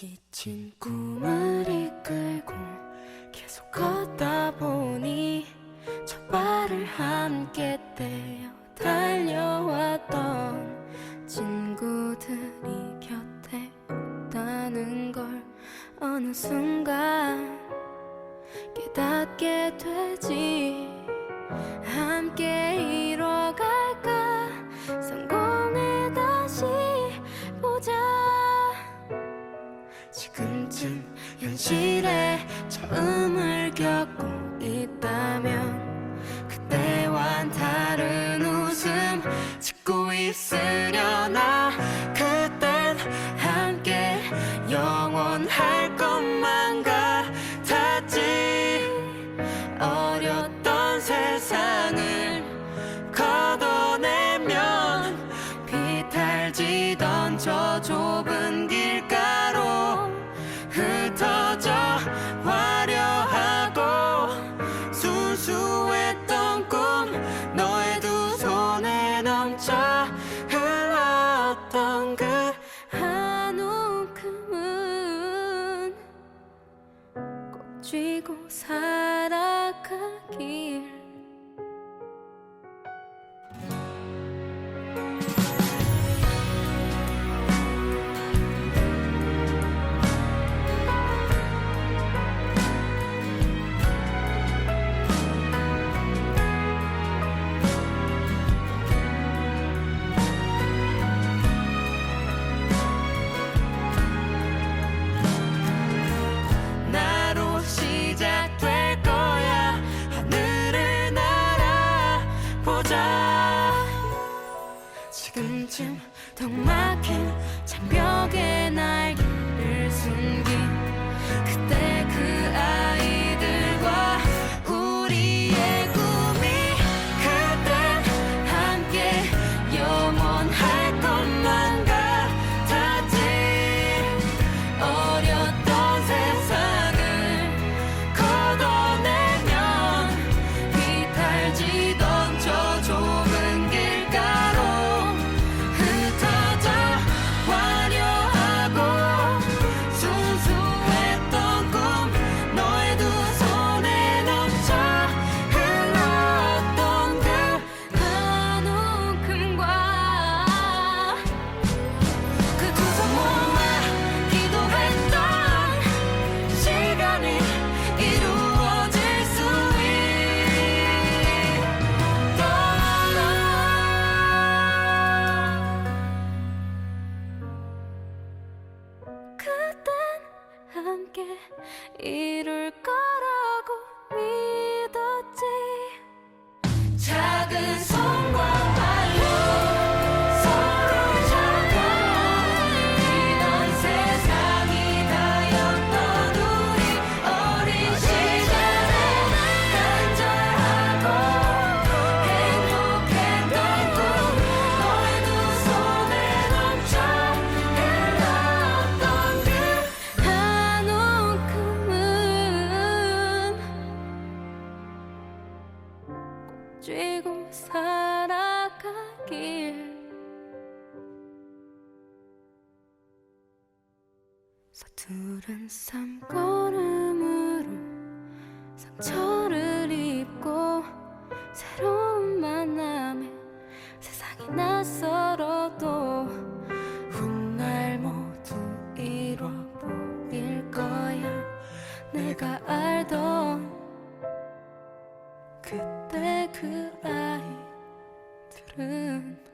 지친 꿈을 이끌고 계속 걷다 보니 첫 발을 함께 떼어 달려왔던 친구들이 곁에 없다는 걸 어느 순간 깨닫게 되지. 함께 현실에 처음을 겪고 있다면 그때와는 다른 웃음 짓고 있으려나? 그땐 함께 영원할 것만 같았지. 어렸던 세상을 걷어내면 비탈지던 저 좁은 길 순수했던 꿈 너의 두 손에 넘쳐 흘렀던 그 한 움큼은 꼭 쥐고 살아가길 지금쯤 턱 막힌 장벽에 날개를 숨긴 그때 함께 이룰 거라 쥐고 살아가길. 서투른 삶걸음으로 상처 그때 그 아이들은